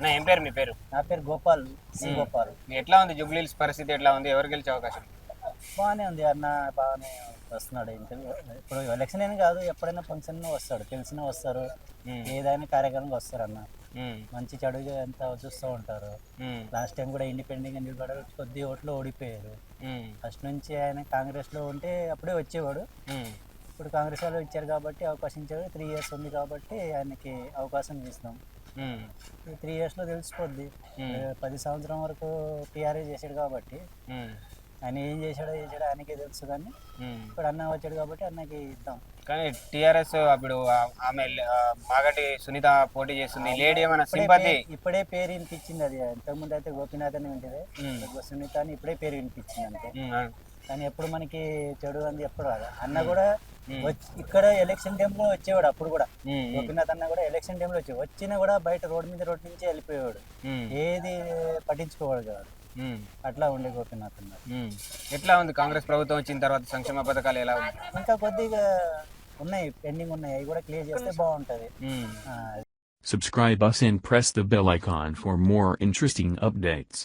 అన్న ఏం పేరు మీ పేరు? నా పేరు గోపాల్ సి గోపాల్. ఎట్లా ఉంది జుబ్లీల్స్ పరిస్థితి ఎట్లా ఉంది? ఎవరు గెలిచే అవకాశం? బాగానే ఉంది అన్న బాగానే వస్తున్నాడు ఇంత ఇప్పుడు ఎలక్షన్ అని కాదు ఎప్పుడైనా ఫంక్షన్ వస్తాడు తెలిసిన వస్తారు. ఏదైనా కార్యక్రమంగా వస్తారు అన్న. ఉమ్, మంచి చెడుగా ఎంత చూస్తూ ఉంటారు. ఉమ్, లాస్ట్ టైం కూడా ఇండిపెండెంట్గా నిలబడారు కొద్ది ఓట్లు ఓడిపోయారు. ఉమ్, ఫస్ట్ నుంచి ఆయన కాంగ్రెస్లో ఉంటే అప్పుడే వచ్చేవాడు. ఉమ్, ఇప్పుడు కాంగ్రెస్ వాళ్ళు ఇచ్చారు కాబట్టి అవకాశం ఇచ్చారు. త్రీ ఇయర్స్ ఉంది కాబట్టి ఆయనకి అవకాశం ఇస్తాం ఈ త్రీ ఇయర్స్లో తెలిసిపోద్ది. పది సంవత్సరం వరకు టీఆర్ఏ చేశాడు కాబట్టి ఆయన ఏం చేశాడో చేశాడో ఆయనకే తెలుసు కానీ. ఇప్పుడు అన్న వచ్చాడు కాబట్టి అన్నకి ఇద్దాం. కానీ టిఆర్ఎస్ అప్పుడు ఆమె మాగంటి సునీత పోటీ చేస్తుంది. లేడీ ఏమైనా ఇప్పుడే సింపతి? ఇప్పుడే పేరు వినిపించింది అది. ఇంతకుముందు అయితే గోపీనాథ్ అని ఉంటుంది సునీత అని ఇప్పుడే పేరు వినిపించింది అంతే. కానీ ఎప్పుడు మనకి చెడు అంది ఎప్పుడు అన్న కూడా ఇక్కడ ఎలక్షన్ టైంలో వచ్చేవాడు అప్పుడు కూడా. గోపీనాథ్ అన్న కూడా ఎలక్షన్ టైంలో వచ్చి వచ్చినా కూడా బయట రోడ్ మీద రోడ్ నుంచి వెళ్ళిపోయేవాడు. ఏది పట్టించుకోవాడు కాదు అట్లా ఉండే గోపీనాథ్ అన్న. ఎట్లా ఉంది? కాంగ్రెస్ ప్రభుత్వం వచ్చిన తర్వాత సంక్షేమ పథకాలు ఎలా ఉంది ఇంకా కొద్దిగా ఉన్నాయి పెండింగ్ ఉన్నాయి. అవి కూడా క్లియర్ చేస్తే బాగుంటది. Subscribe us and press the bell icon for more interesting updates.